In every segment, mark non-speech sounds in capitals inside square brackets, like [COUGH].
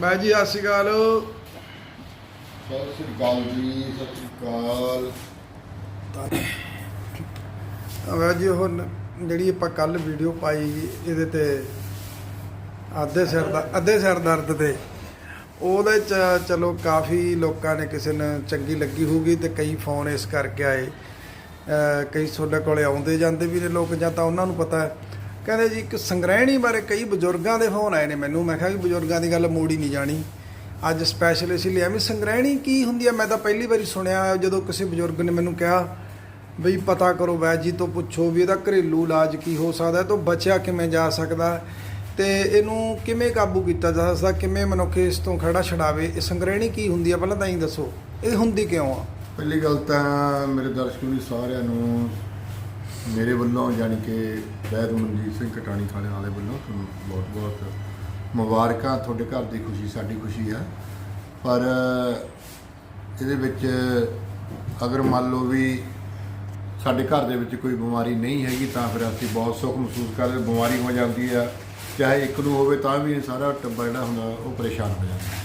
ਬਾਈ ਜੀ ਸਤਿ ਸ਼੍ਰੀ ਅਕਾਲ। ਸਤਿ ਸ੍ਰੀ ਅਕਾਲ ਜੀ ਸਤਿ ਸ੍ਰੀ ਅਕਾਲ। ਬਾਈ ਜੀ ਨ- ਜਿਹੜੀ ਆਪਾਂ ਕੱਲ ਵੀਡੀਓ ਪਾਈ ਇਹਦੇ ਤੇ ਅੱਧੇ ਸਿਰ ਦਾ ਅੱਧੇ ਸਿਰ ਦਰਦ ਤੇ। ਉਹਦੇ ਚ ਚਲੋ ਕਾਫੀ ਲੋਕਾਂ ਨੇ ਕਿਸੇ ਨੇ ਚੰਗੀ ਲੱਗੀ ਹੋਊਗੀ ਤੇ ਕਈ ਫੋਨ ਇਸ ਕਰਕੇ ਆਏ। ਕਈ ਤੁਹਾਡੇ ਕੋਲੇ ਆਉਂਦੇ ਜਾਂਦੇ ਵੀ ਨੇ ਲੋਕ ਜਾਂ ਤਾਂ ਉਹਨਾਂ ਨੂੰ ਪਤਾ ਹੈ। ਕਹਿੰਦੇ ਜੀ, ਇੱਕ ਸੰਗ੍ਰਹਿਣੀ ਬਾਰੇ ਕਈ ਬਜ਼ੁਰਗਾਂ ਦੇ ਫੋਨ ਆਏ ਨੇ ਮੈਨੂੰ। ਮੈਂ ਕਿਹਾ ਵੀ ਬਜ਼ੁਰਗਾਂ ਦੀ ਗੱਲ ਮੋੜੀ ਨਹੀਂ ਜਾਣੀ। ਅੱਜ ਸਪੈਸ਼ਲ ਇਸ ਲਈ ਲਿਆ। ਵੀ ਸੰਗ੍ਰਹਿਣੀ ਕੀ ਹੁੰਦੀ ਹੈ ਮੈਂ ਤਾਂ ਪਹਿਲੀ ਵਾਰੀ ਸੁਣਿਆ, ਜਦੋਂ ਕਿਸੇ ਬਜ਼ੁਰਗ ਨੇ ਮੈਨੂੰ ਕਿਹਾ ਬਈ ਪਤਾ ਕਰੋ ਵੈਦ ਜੀ ਤੋਂ ਪੁੱਛੋ ਵੀ ਇਹਦਾ ਘਰੇਲੂ ਇਲਾਜ ਕੀ ਹੋ ਸਕਦਾ ਹੈ, ਤੋਂ ਬਚਿਆ ਕਿਵੇਂ ਜਾ ਸਕਦਾ ਹੈ। ਤੇ ਇਹਨੂੰ ਕਿਵੇਂ ਕਾਬੂ ਕੀਤਾ ਜਾ ਸਕਦਾ ਕਿਵੇਂ ਮਨੁੱਖ ਇਸ ਤੋਂ ਖੜਾ ਛਡਾਵੇ? ਇਹ ਸੰਗ੍ਰਹਿਣੀ ਕੀ ਹੁੰਦੀ ਹੈ ਪਹਿਲਾਂ ਤਾਂ ਹੀ ਦੱਸੋ। ਇਹ ਹੁੰਦੀ ਕਿਉਂ ਆ? ਪਹਿਲੀ ਗੱਲ ਤਾਂ ਮੇਰੇ ਦਰਸ਼ਕ ਵੀ ਸਾਰਿਆਂ ਨੂੰ ਮੇਰੇ ਵੱਲੋਂ ਯਾਨੀ ਕਿ ਵੈਦ ਮਨਜੀਤ ਸਿੰਘ ਕਟਾਣੀ ਥਾਣੇ ਵਾਲੇ ਵੱਲੋਂ ਤੁਹਾਨੂੰ ਬਹੁਤ ਬਹੁਤ ਮੁਬਾਰਕਾਂ, ਤੁਹਾਡੇ ਘਰ ਦੀ ਖੁਸ਼ੀ ਸਾਡੀ ਖੁਸ਼ੀ ਆ। ਪਰ ਇਹਦੇ ਵਿੱਚ ਅਗਰ ਮੰਨ ਲਓ ਵੀ ਸਾਡੇ ਘਰ ਦੇ ਵਿੱਚ ਕੋਈ ਬਿਮਾਰੀ ਨਹੀਂ ਹੈਗੀ ਤਾਂ ਫਿਰ ਅਸੀਂ ਬਹੁਤ ਸੁੱਖ ਮਹਿਸੂਸ ਕਰਦੇ ਬਿਮਾਰੀ ਹੋ ਜਾਂਦੀ ਆ। ਚਾਹੇ ਇੱਕ ਨੂੰ ਹੋਵੇ ਤਾਂ ਵੀ ਸਾਰਾ ਟੱਬਰ ਜਿਹੜਾ ਹੁੰਦਾ, ਉਹ ਪਰੇਸ਼ਾਨ ਹੋ ਜਾਂਦਾ।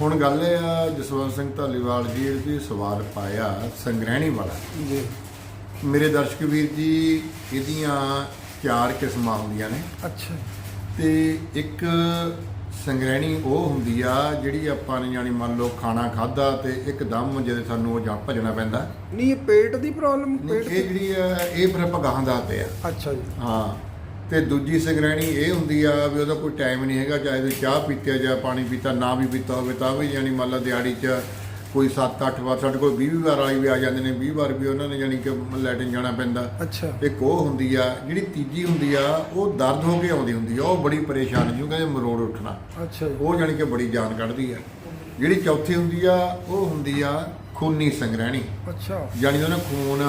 ਹੁਣ ਗੱਲ ਇਹ ਆ, ਜਸਵੰਤ ਸਿੰਘ ਧਾਲੀਵਾਲ ਜੀ ਜੀ ਸਵਾਲ ਪਾਇਆ ਸੰਗ੍ਰਹਿਣੀ ਵਾਲਾ। ਜੀ। ਮੇਰੇ ਦਰਸ਼ਕ ਵੀਰ ਜੀ ਇਹਦੀਆਂ ਚਾਰ ਕਿਸਮਾਂ ਹੁੰਦੀਆਂ ਨੇ। ਅੱਛਾ। ਤੇ ਇੱਕ ਸੰਗ੍ਰਹਿਣੀ ਉਹ ਹੁੰਦੀ ਆ ਜਿਹੜੀ ਆਪਾਂ ਨੇ ਯਾਨੀ ਮੰਨ ਲਓ ਖਾਣਾ ਖਾਦਾ ਤੇ ਇੱਕਦਮ ਜਦੋਂ ਸਾਨੂੰ ਉਹ ਜਾਂ ਭਜਣਾ ਪੈਂਦਾ। ਨਹੀਂ ਇਹ ਪੇਟ ਦੀ ਪ੍ਰੋਬਲਮ ਪੇਟ ਇਹ ਜਿਹੜੀ ਆ ਇਹ ਫਿਰ ਆਪਾਂ ਗਾਹਾਂ ਦੱਸਦੇ ਆ। ਅੱਛਾ ਜੀ। ਹਾਂ। ਤੇ ਦੂਜੀ ਸੰਗ੍ਰਹਿਣੀ ਇਹ ਹੁੰਦੀ ਆ ਵੀ ਉਹਦਾ ਕੋਈ ਟਾਈਮ ਨਹੀਂ ਹੈਗਾ ਚਾਹੇ ਤੁਸੀਂ ਚਾਹ ਪੀਤੇ ਆ ਜਾਂ ਪਾਣੀ ਪੀਤਾ ਨਾ ਵੀ ਪੀਤਾ ਹੋਵੇ ਤਾਂ ਵੀ ਯਾਨੀ ਮੰਨ ਲਾ ਦਿਹਾੜੀ 'ਚ ਕੋਈ 7-8 ਵਾਰ ਸਾਡੇ ਕੋਲ 20 ਵਾਰ ਵਾਲੀ ਵੀ ਆ ਜਾਂਦੇ ਨੇ 20 ਵਾਰ ਵੀ ਉਹਨਾਂ ਨੇ ਯਾਨੀ ਕਿ ਲੈਟਿਨ ਜਾਣਾ ਪੈਂਦਾ। ਅੱਛਾ। ਇੱਕ ਉਹ ਹੁੰਦੀ ਆ ਜਿਹੜੀ ਤੀਜੀ ਹੁੰਦੀ ਆ ਉਹ ਦਰਦ ਹੋ ਕੇ ਆਉਂਦੀ ਹੁੰਦੀ ਆ ਉਹ ਬੜੀ ਪਰੇਸ਼ਾਨ ਜਿਹਨੂੰ ਕਹਿੰਦੇ ਮਰੋੜ ਉੱਠਣਾ। ਅੱਛਾ। ਜੀ ਉਹ ਜਾਣੀ ਕਿ ਬੜੀ ਜਾਨ ਕੱਢਦੀ ਆ। ਜਿਹੜੀ ਚੌਥੀ ਹੁੰਦੀ ਆ ਉਹ ਹੁੰਦੀ ਆ ਖੂਨੀ ਸੰਗ੍ਰਹਿਣੀ। ਅੱਛਾ। ਜਾਣੀ ਉਹਨੇ ਖੂਨ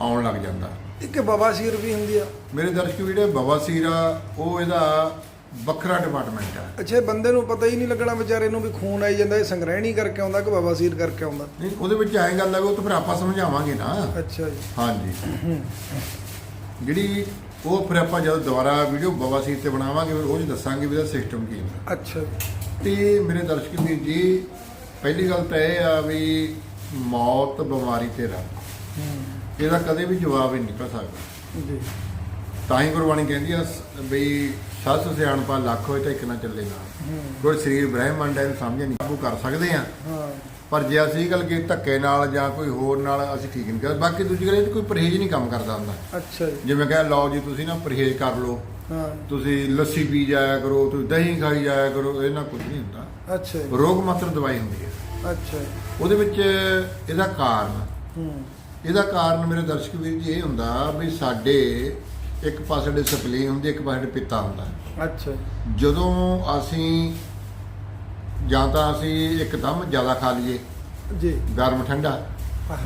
ਆਉਣ ਲੱਗ ਜਾਂਦਾ। ਇੱਕ ਬਵਾਸੀਰ ਵੀ ਹੁੰਦੀ ਆ। ਮੇਰੇ ਦਰਸ਼ਕ ਜਿਹੜੇ ਬਵਾਸੀਰ ਆ ਉਹ ਇਹਦਾ ਵੱਖਰਾ ਡਿਪਾਰਟਮੈਂਟ ਆ। ਅੱਛਾ ਇਹ ਬੰਦੇ ਨੂੰ ਪਤਾ ਹੀ ਨਹੀਂ ਲੱਗਣਾ ਵਿਚਾਰੇ ਨੂੰ ਵੀ ਖੂਨ ਆਈ ਜਾਂਦਾ ਇਹ ਸੰਗ੍ਰਹਿਣੀ ਕਰਕੇ ਆਉਂਦਾ ਕਿ ਬਵਾਸੀਰ ਕਰਕੇ ਆਉਂਦਾ? ਨਹੀਂ ਉਹਦੇ ਵਿੱਚ ਐਂ ਗੱਲ ਆ ਉਹ ਤਾਂ ਫਿਰ ਆਪਾਂ ਸਮਝਾਵਾਂਗੇ ਨਾ। ਅੱਛਾ ਜੀ। ਹਾਂਜੀ। ਜਿਹੜੀ ਉਹ ਫਿਰ ਆਪਾਂ ਜਦੋਂ ਦੁਬਾਰਾ ਵੀਡੀਓ ਬਵਾਸੀਰ ਤੇ ਬਣਾਵਾਂਗੇ ਫਿਰ ਉਹ 'ਚ ਦੱਸਾਂਗੇ ਵੀ ਇਹਦਾ ਸਿਸਟਮ ਕੀ ਹੁੰਦਾ। ਅੱਛਾ ਜੀ। ਤੇ ਮੇਰੇ ਦਰਸ਼ਕ ਵੀਰ ਜੀ ਪਹਿਲੀ ਗੱਲ ਤਾਂ ਇਹ ਆ ਵੀ ਮੌਤ ਬਿਮਾਰੀ ਤੇ ਰੱਬ ਹੂੰ। ਇਹਦਾ ਕਦੇ ਵੀ ਜਵਾਬ ਹੀ ਨਹੀਂ ਨਿਕਲ ਸਕਦਾ। ਜੀ। ਤਾਂ ਹੀ ਗੁਰਬਾਣੀ ਕਹਿੰਦੀ ਆ ਬਈ ਸੱਸ ਸਿਆਣਪਾ ਲੱਖ ਹੋਏ ਤਾਂ ਇੱਕ ਨਾ ਚੱਲੇ ਨਾਲ ਗੁਰ ਸਰੀਰ ਬ੍ਰਹਿਮੰਡ ਹੈ ਸਮਝ ਨਹੀਂ। ਕਾਬੂ ਕਰ ਸਕਦੇ ਆ ਪਰ ਜੇ ਅਸੀਂ ਗੱਲ ਕਿ ਧੱਕੇ ਨਾਲ ਜਾਂ ਕੋਈ ਹੋਰ ਨਾਲ ਅਸੀਂ ਠੀਕ ਨਹੀਂ ਕਰ ਬਾਕੀ ਦੂਜੀ ਗੱਲ ਇਹ ਕੋਈ ਪਰਹੇਜ਼ ਨਹੀਂ ਕੰਮ ਕਰਦਾ ਹੁੰਦਾ। ਅੱਛਾ ਜੀ। ਜਿਵੇਂ ਕਹੇ ਲਓ ਜੀ ਤੁਸੀਂ ਨਾ ਪਰਹੇਜ਼ ਕਰ ਲਓ। ਤੁਸੀਂ ਲੱਸੀ ਪੀ ਜਾਇਆ ਕਰੋ ਤੁਸੀਂ ਦਹੀਂ ਖਾਈ ਜਾਇਆ ਕਰੋ ਇਹ ਨਾਲ ਕੁਝ ਨਹੀਂ ਹੁੰਦਾ। ਅੱਛਾ ਰੋਗ ਮਾਤਰ ਦਵਾਈ ਹੁੰਦੀ ਹੈ। ਅੱਛਾ ਉਹਦੇ ਵਿੱਚ ਇਹਦਾ ਕਾਰਨ ਹੂੰ। ਇਹਦਾ ਕਾਰਨ ਮੇਰੇ ਦਰਸ਼ਕ ਵੀਰ ਜੀ ਇਹ ਹੁੰਦਾ ਵੀ ਸਾਡੇ ਇੱਕ ਪਾਸੇ ਦੇ ਸਪਲੀ ਹੁੰਦੀ ਇੱਕ ਪਾਸੇ ਪਿੱਤਾ ਹੁੰਦਾ। ਅੱਛਾ। ਜਦੋਂ ਅਸੀਂ ਜਾਂ ਤਾਂ ਅਸੀਂ ਇੱਕਦਮ ਜ਼ਿਆਦਾ ਖਾ ਲਈਏ ਜੀ। ਗਰਮ ਠੰਡਾ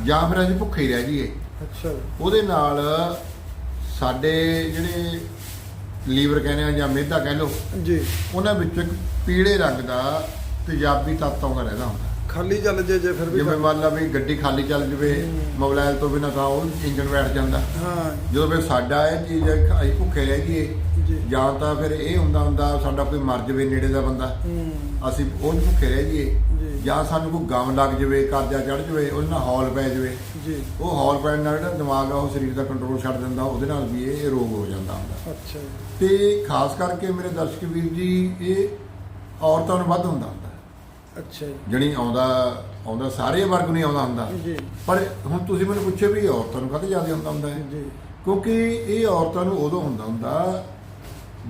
ਜਾਂ ਫਿਰ ਅਸੀਂ ਭੁੱਖੇ ਹੀ ਰਹਿ ਜਾਈਏ। ਅੱਛਾ। ਉਹਦੇ ਨਾਲ ਸਾਡੇ ਜਿਹੜੇ ਲੀਵਰ ਕਹਿੰਦੇ ਆ ਜਾਂ ਮਿਹਦਾ ਕਹਿ ਲਓ ਜੀ। ਉਹਨਾਂ ਵਿੱਚ ਇੱਕ ਪੀਲੇ ਰੰਗ ਦਾ ਤੇਜ਼ਾਬੀ ਤੱਤ ਆਉਂਦਾ ਰਹਿੰਦਾ ਹੁੰਦਾ। ਖਾਲੀ ਚੱਲ ਜੇ ਜੇ ਫਿਰ ਵੀ ਜਿਵੇਂ ਮੰਨ ਲਾ ਵੀ ਗੱਡੀ ਖਾਲੀ ਚੱਲ ਜਵੇ ਮੋਬਾਈਲ ਤੋਂ ਬਿਨਾਂ ਤਾਂ ਉਹ ਇੰਜਨ ਬੈਠ ਜਾਂਦਾ। ਹਾਂ। ਜਦੋਂ ਫਿਰ ਸਾਡਾ ਇਹ ਚੀਜ਼ ਅਸੀਂ ਭੁੱਖੇ ਰਹਿ ਜੀ। ਜਾਈਏ ਜਾਂ। ਤਾਂ ਫਿਰ ਇਹ ਹੁੰਦਾ ਹੁੰਦਾ ਸਾਡਾ ਕੋਈ ਮਰ ਜਵੇ ਨੇੜੇ ਦਾ ਬੰਦਾ। ਹੂੰ। ਅਸੀਂ ਉਹ ਭੁੱਖੇ ਰਹਿ ਜੀ। ਜਾਈਏ ਜਾਂ। ਸਾਨੂੰ ਕੋਈ ਗਮ ਲੱਗ ਜਵੇ ਕਰਜ਼ਾ ਚੜ ਜਵੇ ਉਹਦੇ ਨਾਲ ਹੌਲ ਪੈ ਜਵੇ। ਉਹ ਹੌਲ ਪੈਣ ਨਾਲ ਜਿਹੜਾ ਦਿਮਾਗ ਆ ਉਹ ਸਰੀਰ ਦਾ ਕੰਟਰੋਲ ਛੱਡ ਦਿੰਦਾ ਉਹਦੇ ਨਾਲ ਵੀ ਇਹ ਰੋਗ ਹੋ ਜਾਂਦਾ ਹੁੰਦਾ। ਅੱਛਾ ਤੇ ਖਾਸ ਕਰਕੇ ਮੇਰੇ ਦਰਸ਼ਕ ਵੀਰ ਜੀ ਇਹ ਔਰਤਾਂ ਨੂੰ ਵੱਧ ਹੁੰਦਾ। ਅੱਛਾ ਜੀ। ਜਣੀ ਆਉਂਦਾ ਆਉਂਦਾ ਸਾਰੇ ਵਰਗ ਨੂੰ ਹੀ ਆਉਂਦਾ ਹੁੰਦਾ। ਜੀ। ਪਰ ਹੁਣ ਤੁਸੀਂ ਮੈਨੂੰ ਪੁੱਛੇ ਵੀ ਔਰਤਾਂ ਨੂੰ ਕਦੇ ਜ਼ਿਆਦਾ ਹੁੰਦਾ ਹੁੰਦਾ ਹੈ? ਜੀ। ਕਿਉਂਕਿ ਇਹ ਔਰਤਾਂ ਨੂੰ ਉਦੋਂ ਹੁੰਦਾ ਹੁੰਦਾ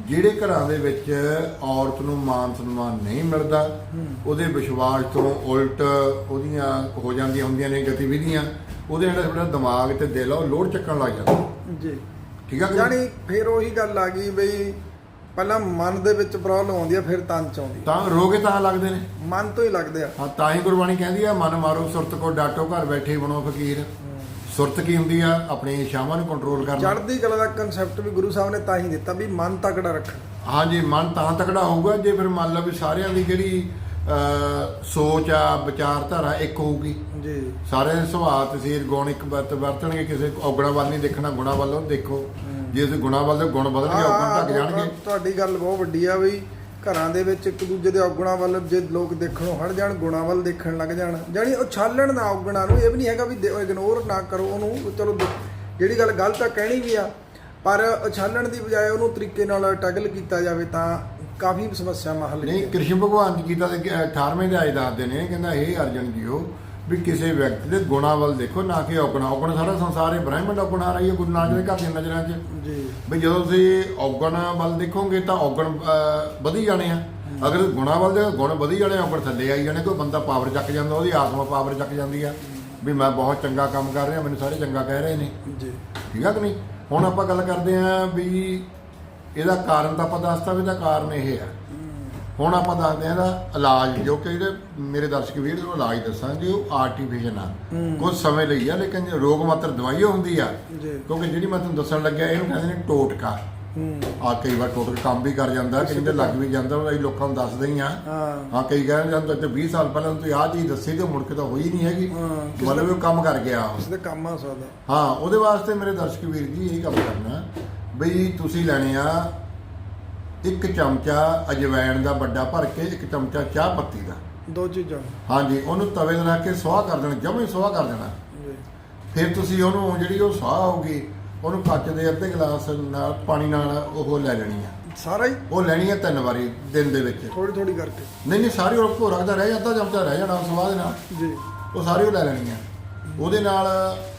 ਜਿਹੜੇ ਘਰਾਂ ਦੇ ਵਿੱਚ ਔਰਤ ਨੂੰ ਮਾਨ ਸਨਮਾਨ ਨਹੀਂ ਮਿਲਦਾ। ਉਹਦੇ ਵਿਸ਼ਵਾਸ ਤੋਂ ਉਲਟ ਉਹਦੀਆਂ ਹੋ ਜਾਂਦੀਆਂ ਹੁੰਦੀਆਂ ਨੇ ਗਤੀਵਿਧੀਆਂ ਉਹਦੇ ਜਿਹੜਾ ਦਿਮਾਗ ਤੇ ਦਿਲ ਆ ਉਹ ਲੋਡ ਚੱਕਣ ਲੱਗ ਜਾਂਦਾ। ਜੀ। ਠੀਕ ਆ ਕਿ ਨਹੀਂ? ਯਾਨੀ ਫਿਰ ਉਹੀ ਗੱਲ ਆ ਗਈ ਬਈ ਪਹਿਲਾਂ ਮਨ ਦੇ ਵਿੱਚ ਪ੍ਰੋਬਲਮ ਆਉਂਦੀ ਆ ਫਿਰ ਤਨ ਚ ਆਉਂਦੀ ਆ। ਤਾਂ ਰੋਗੇ ਤਾਂ ਲੱਗਦੇ ਨੇ। ਮਨ ਤੋਂ ਹੀ ਲੱਗਦੇ ਆ। ਹਾਂ ਤਾਂ ਹੀ ਗੁਰਬਾਣੀ ਕਹਿੰਦੀ ਆ ਮਨ ਮਾਰੋ ਸੁਰਤ ਕੋ ਡਾਟੋ ਘਰ ਬੈਠੇ ਬਣੋ ਫਕੀਰ। ਸੁਰਤ ਕੀ ਹੁੰਦੀ ਆ? ਆਪਣੀ ਇਸ਼ਾਵਾਂ ਨੂੰ ਕੰਟਰੋਲ ਕਰਨਾ। ਚੜ੍ਹਦੀ ਕਲਾ ਦਾ ਕਨਸੈਪਟ ਵੀ ਗੁਰੂ ਸਾਹਿਬ ਨੇ ਤਾਂ ਹੀ ਦਿੱਤਾ ਵੀ ਮਨ ਤਕੜਾ ਰੱਖਣਾ। ਹਾਂਜੀ ਮਨ ਤਾਂ ਤਕੜਾ ਹੋਊਗਾ ਜੇ ਫਿਰ ਮੰਨ ਲਓ ਵੀ ਸਾਰਿਆਂ ਦੀ ਜਿਹੜੀ ਅਹ, ਸੋਚ ਆ ਵਿਚਾਰਧਾਰਾ ਇੱਕ ਹੋਊਗੀ। ਜੀ। ਸਾਰਿਆਂ ਦੇ ਸੁਭਾਅ ਤਸੀਰ ਗੁਣ ਇੱਕ ਵਰਤ ਵਰਤਣਗੇ ਕਿਸੇ ਔਗਣਾ ਵੱਲ ਨਹੀਂ ਦੇਖਣਾ ਗੁਣਾ ਵੱਲੋਂ ਦੇਖੋ। ਜੇ ਅਸੀਂ ਗੁਣਾ ਵੱਲ ਦੇ ਗੁਣ ਬਦਲਣਗੇ ਔਗਣ ਢੱਕ ਜਾਣਗੇ। ਤੁਹਾਡੀ ਗੱਲ ਬਹੁਤ ਵੱਡੀ ਆ ਵੀ ਘਰਾਂ ਦੇ ਵਿੱਚ ਇੱਕ ਦੂਜੇ ਦੇ ਔਗਣਾ ਵੱਲ ਜੇ ਲੋਕ ਦੇਖਣੋਂ ਹਟ ਜਾਣ ਗੁਣਾ ਵੱਲ ਦੇਖਣ ਲੱਗ ਜਾਣ। ਜਾਣੀ ਉਛਾਲਣ ਨਾ ਔਗਣਾ ਨੂੰ ਇਹ ਵੀ ਨਹੀਂ ਹੈਗਾ ਵੀ ਇਗਨੋਰ ਨਾ ਕਰੋ ਉਹਨੂੰ। ਚਲੋ ਜਿਹੜੀ ਗੱਲ ਗਲਤ ਆ ਕਹਿਣੀ ਵੀ ਆ। ਪਰ ਉਛਾਲਣ ਦੀ ਬਜਾਏ ਉਹਨੂੰ ਤਰੀਕੇ ਨਾਲ ਟੈਗਲ ਕੀਤਾ ਜਾਵੇ ਤਾਂ ਕਾਫੀ ਸਮੱਸਿਆਵਾਂ ਹੱਲ ਨਹੀਂ ਕ੍ਰਿਸ਼ਨ ਭਗਵਾਨ ਜੀ ਗੀਤਾ ਦੇ 18ਵੇਂ ਅਧਿਆਇ ਦੱਸਦੇ ਨੇ ਕਹਿੰਦਾ ਇਹ ਅਰਜਨ ਜੀਓ ਵੀ ਕਿਸੇ ਵਿਅਕਤੀ ਦੇ ਗੁਣਾਂ ਵੱਲ ਦੇਖੋ ਨਾ ਕਿ ਔਗਣਾ। ਔਗਣ ਸਾਰਾ ਸੰਸਾਰ ਹੀ ਬ੍ਰਹਿਮੰਡ ਔਗਣ ਆ ਰਹੀ ਹੈ ਗੁਰੂ ਨਾਨਕ ਦੇ ਘਰ ਦੀਆਂ ਨਜ਼ਰਾਂ 'ਚ। ਜੀ। ਵੀ ਜਦੋਂ ਤੁਸੀਂ ਔਗਣ ਵੱਲ ਦੇਖੋਗੇ ਤਾਂ ਔਗਣ ਵਧੀ ਜਾਣੇ ਆ। ਅਗਰ ਗੁਣਾ ਵੱਲ ਦੇ ਗੁਣ ਵਧੀ ਜਾਣੇ ਔਗਣ ਥੱਲੇ ਆਈ ਜਾਣੇ ਕੋਈ ਬੰਦਾ ਪਾਵਰ ਚੱਕ ਜਾਂਦਾ ਉਹਦੀ ਆਤਮਾ ਪਾਵਰ ਚੱਕ ਜਾਂਦੀ ਆ। ਵੀ ਮੈਂ ਬਹੁਤ ਚੰਗਾ ਕੰਮ ਕਰ ਰਿਹਾ ਮੈਨੂੰ ਸਾਰੇ ਚੰਗਾ ਕਹਿ ਰਹੇ ਨੇ। ਜੀ। ਠੀਕ ਆ ਕਿ ਨਹੀਂ? ਹੁਣ ਆਪਾਂ ਗੱਲ ਕਰਦੇ ਆਂ ਵੀ ਇਹਦਾ ਕਾਰਨ ਤਾਂ ਆਪਾਂ ਦੱਸਤਾ ਵੀ ਇਹਦਾ ਕਾਰਨ ਇਹ ਆ। ਹੁਣ ਆਪਾਂ ਦੱਸਦੇ ਆਂ ਇਹਦਾ ਇਲਾਜ ਜੋ ਕਿ ਜਿਹੜੇ ਮੇਰੇ ਦਰਸ਼ਕ ਵੀਰ ਨੂੰ ਇਲਾਜ ਦੱਸਾਂਗੇ ਉਹ ਆਰਟੀਫੀਸ਼ਲ ਆ। ਕੁਝ ਸਮੇਂ ਲਈ ਆ ਲੇਕਿਨ ਜੇ ਰੋਗ ਮਾਤਰ ਦਵਾਈ ਹੁੰਦੀ ਆ ਜੀ। ਕਿਉਂਕਿ ਜਿਹੜੀ ਮੈਂ ਤੁਹਾਨੂੰ ਦੱਸਣ ਲੱਗਿਆ ਇਹਨੂੰ ਕਹਿੰਦੇ ਨੇ ਟੋਟਕਾ। ਹੂੰ। ਆ ਕਈ ਵਾਰ ਟੋਟਕਾ ਕੰਮ ਵੀ ਕਰ ਜਾਂਦਾ ਕਹਿੰਦੇ ਲੱਗ ਵੀ ਜਾਂਦਾ ਉਹ ਲੋਕਾਂ ਨੂੰ ਦੱਸਦੇ ਹੀ ਆ। ਹਾਂ। ਹਾਂ ਕਈ ਕਹਿੰਦੇ ਜਾਂਦੇ ਤੇ 20 ਸਾਲ ਪਹਿਲਾਂ ਤੁਸੀਂ ਆਹ ਚੀਜ਼ ਦੱਸੀ ਤੇ ਮੁੜ ਕੇ ਤਾਂ ਹੋਈ ਨਹੀਂ ਹੈਗੀ। ਹਾਂ, ਮਤਲਬ ਉਹ ਕੰਮ ਕਰ ਗਿਆ। ਉਹ ਇਸ ਦੇ ਕੰਮ ਆ ਸਕਦਾ ਹਾਂ ਉਹਦੇ ਵਾਸਤੇ ਮੇਰੇ ਦਰਸ਼ਕ ਵੀਰ ਜੀ ਇਹ ਕੰਮ ਕਰਨਾ ਬਈ ਤੁਸੀਂ ਲੈਣੇ ਆ ਇੱਕ ਚਮਚਾ ਅਜਵਾਇਣ ਦਾ ਵੱਡਾ ਭਰ ਕੇ ਇੱਕ ਚਮਚਾ ਚਾਹ ਪੱਤੀ ਦਾ। ਦੋ ਚੀਜ਼ਾਂ ਹਾਂਜੀ ਉਹਨੂੰ ਤਵੇ ਤੇ ਰੱਖ ਕੇ ਸੁਆਹ ਕਰ ਦੇਣਾ ਜਮਾਂ ਸੁਆਹ ਕਰ ਦੇਣਾ। ਫਿਰ ਤੁਸੀਂ ਉਹਨੂੰ ਜਿਹੜੀ ਉਹ ਸੁਆਹ ਹੋਊਗੀ ਉਹਨੂੰ ਕੱਚ ਦੇ ਅੱਧੇ ਗਲਾਸ ਨਾਲ ਪਾਣੀ ਨਾਲ ਉਹ ਲੈ ਲੈਣੀ ਆ। ਸਾਰਾ ਹੀ? ਉਹ ਲੈਣੀ ਆ ਤਿੰਨ ਵਾਰੀ ਦਿਨ ਦੇ ਵਿੱਚ। ਥੋੜੀ ਥੋੜੀ ਕਰਕੇ। ਨਹੀਂ ਨਹੀਂ ਸਾਰੀ ਉਹ ਭੋਰਾ ਦਾ ਰਹਿ ਜਾਂਦਾ ਚਮਚਾ ਰਹਿ ਜਾਣਾ ਸੁਆਹ ਦੇ ਨਾਲ। ਜੀ। ਉਹ ਸਾਰੀ ਉਹ ਲੈ ਲੈਣੀ ਆ। ਉਹਦੇ ਨਾਲ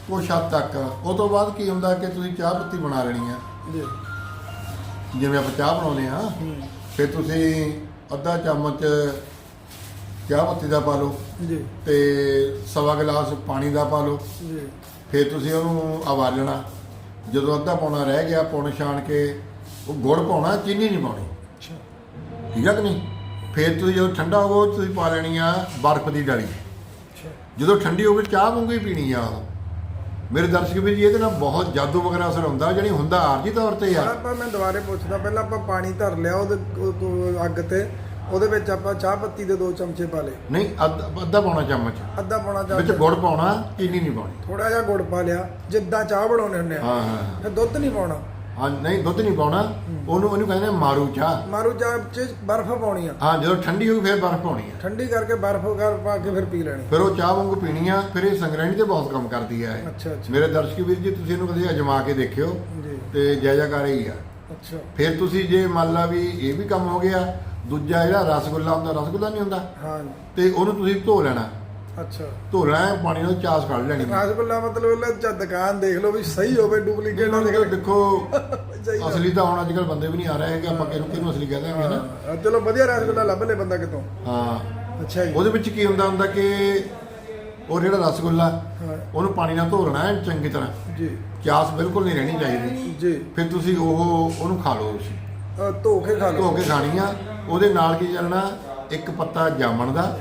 ਕੁਛ ਹੱਦ ਤੱਕ। ਉਹ ਤੋਂ ਬਾਅਦ ਕੀ ਹੁੰਦਾ ਕਿ ਤੁਸੀਂ ਚਾਹ ਪੱਤੀ ਬਣਾ ਲੈਣੀ ਆ। ਜੀ। ਜਿਵੇਂ ਆਪਾਂ ਚਾਹ ਬਣਾਉਂਦੇ ਆ ਹੂੰ ਫਿਰ ਤੁਸੀਂ ਅੱਧਾ ਚਮਚ ਚਾਹ ਪੱਤੀ ਦਾ ਪਾ ਲਓ ਜੀ। ਤੇ ਸਵਾ ਗਲਾਸ ਪਾਣੀ ਦਾ ਪਾ ਲਓ। ਜੀ। ਫਿਰ ਤੁਸੀਂ ਉਹਨੂੰ ਉਬਾਲਣਾ ਜਦੋਂ ਅੱਧਾ ਪੌਣਾ ਰਹਿ ਗਿਆ ਪੌਣ ਛਾਣ ਕੇ ਉਹ ਗੁੜ ਪਾਉਣਾ ਚੀਨੀ ਨਹੀਂ ਪਾਉਣੀ। ਅੱਛਾ। ਠੀਕ ਹੈ ਕਿ ਨਹੀਂ? ਫਿਰ ਤੁਸੀਂ ਜਦੋਂ ਠੰਡਾ 'ਚ ਤੁਸੀਂ ਪਾ ਲੈਣੀ ਆ ਬਰਫ਼ ਦੀ ਡਲੀ। ਅੱਛਾ। ਜਦੋਂ ਠੰਡੀ ਹੋਵੇ ਚਾਹ ਵਾਂਗੂ ਹੀ ਪੀਣੀ ਆ ਉਹ। ਮੇਰੇ ਦਰਸ਼ਕ ਵੀ ਜੀ ਇਹਦੇ ਨਾਲ ਬਹੁਤ ਜਾਦੂ ਵਗੈਰਾ ਅਸਰ ਹੁੰਦਾ ਜਿਹੜੀ ਹੁੰਦਾ ਆਰਜੀ ਤੌਰ ਤੇ ਆ ਆਪਾਂ ਮੈਂ ਦੁਬਾਰੇ ਪੁੱਛਦਾ ਪਹਿਲਾਂ ਆਪਾਂ ਪਾਣੀ ਧਰ ਲਿਆ ਉਹਦੇ ਉਹ- ਉਹ ਅੱਗ ਤੇ ਉਹਦੇ ਵਿੱਚ ਆਪਾਂ ਚਾਹ ਪੱਤੀ ਦੇ ਦੋ ਚਮਚੇ ਪਾ ਲਏ। ਨਹੀਂ ਅੱਧਾ ਪੌਣਾ ਚਮਚ। ਅੱਧਾ ਪੌਣਾ ਵਿੱਚ ਚਮਚ ਗੁੜ ਪਾਉਣਾ ਚੀਨੀ ਨਹੀਂ ਪਾਉਣੀ। ਥੋੜਾ ਜਿਹਾ ਗੁੜ ਪਾ ਲਿਆ ਜਿੱਦਾਂ ਚਾਹ ਬਣਾਉਣੇ ਹੁੰਦੇ ਆ। ਹਾਂ ਹਾਂ ਦੁੱਧ ਨਹੀਂ ਪਾਉਣਾ। ਹਾਂ ਨਹੀਂ ਦੁੱਧ ਨਹੀਂ ਪਾਉਣਾ। ਉਹਨੂੰ ਉਹਨੂੰ ਕਹਿੰਦੇ ਆ ਮਾਰੂ ਚਾਹ। ਮਾਰੂ ਚਾਹ ਚ ਬਰਫ਼ ਪਾਉਣੀ ਆ। ਹਾਂ ਜਦੋਂ ਠੰਡੀ ਹੋਊ ਫਿਰ ਬਰਫ਼ ਪਾਉਣੀ ਆ। ਠੰਡੀ ਕਰਕੇ ਬਰਫ਼ ਕਰ ਪਾ ਕੇ ਫਿਰ ਪੀ ਲੈਣੀ। ਫਿਰ ਉਹ ਚਾਹ ਵਾਂਗੂ ਪੀਣੀ ਆ ਫਿਰ ਇਹ ਸੰਗਰਹਿਣੀ ਤੇ ਬਹੁਤ ਕੰਮ ਕਰਦੀ ਆ ਇਹ। ਅੱਛਾ ਅੱਛਾ। ਮੇਰੇ ਦਰਸ਼ਕ ਵੀਰ ਜੀ ਤੁਸੀਂ ਇਹਨੂੰ ਕਦੇ ਅਜਮਾ ਕੇ ਦੇਖਿਓ ਤੇ ਜੈ ਜੈਕਾਰ ਹੀ ਆ। ਅੱਛਾ। ਫਿਰ ਤੁਸੀਂ ਜੇ ਮੰਨ ਲਾ ਵੀ ਇਹ ਵੀ ਕੰਮ ਹੋ ਗਿਆ ਦੂਜਾ ਜਿਹੜਾ ਰਸਗੁੱਲਾ ਹੁੰਦਾ ਰਸਗੁੱਲਾ ਨਹੀਂ ਹੁੰਦਾ? ਹਾਂ। ਤੇ ਉਹਨੂੰ ਤੁਸੀਂ ਧੋ ਲੈਣਾ। ਅੱਛਾ। ਧੋ ਲੈਣਾ ਪਾਣੀ ਨਾਲ ਚਾਸ ਕੱਢ ਲੈਣੀ। ਰਸਗੁੱਲਾ ਮਤਲਬ ਉਹ ਚ ਦੁਕਾਨ ਦੇਖ ਲਓ ਵੀ ਸਹੀ ਹੋਵੇ ਡੁਪਲੀਕੇਟ ਨਾ ਨਿਕਲੇ ਦੇਖੋ [LAUGHS] ਚਾਹੀਦਾ। ਅਸਲੀ ਤਾਂ ਹੁਣ ਅੱਜ ਕੱਲ ਬੰਦੇ ਵੀ ਨਹੀਂ ਆ ਰਹੇ ਹੈਗੇ ਆਪਾਂ ਕਿਹਨੂੰ ਕਿਹਨੂੰ ਅਸਲੀ ਕਹਿ ਦਾਂਗੇ ਨਾ। ਹਾਂ, ਚਲੋ ਵਧੀਆ ਰਸਗੁੱਲਾ ਲੱਭ ਲੈ ਬੰਦਾ ਕਿਤੋਂ। ਹਾਂ। ਅੱਛਾ ਜੀ। ਉਹਦੇ ਵਿੱਚ ਕੀ ਹੁੰਦਾ ਹੁੰਦਾ ਕਿ ਉਹ ਜਿਹੜਾ ਰਸਗੁੱਲਾ ਹਾਂ। ਉਹਨੂੰ ਪਾਣੀ ਨਾਲ ਧੋ ਲੈਣਾ ਐਨ ਚੰਗੀ ਤਰ੍ਹਾਂ। ਜੀ। ਚਾਸ ਬਿਲਕੁਲ ਨਹੀਂ ਰਹਿਣੀ ਚਾਹੀਦੀ। ਜੀ। ਫਿਰ ਤੁਸੀਂ ਉਹ ਉਹਨੂੰ ਖਾ ਲਓ ਤੁਸੀਂ। ਅ, ਧੋ ਕੇ ਖਾ ਧੋ ਲਓ ਕੇ ਖਾਣੀ ਆ। ਉਹਦੇ ਨਾਲ ਕੀ ਚੱਲਣਾ ਇੱਕ ਪੱਤਾ ਜਾਮਣ ਦਾ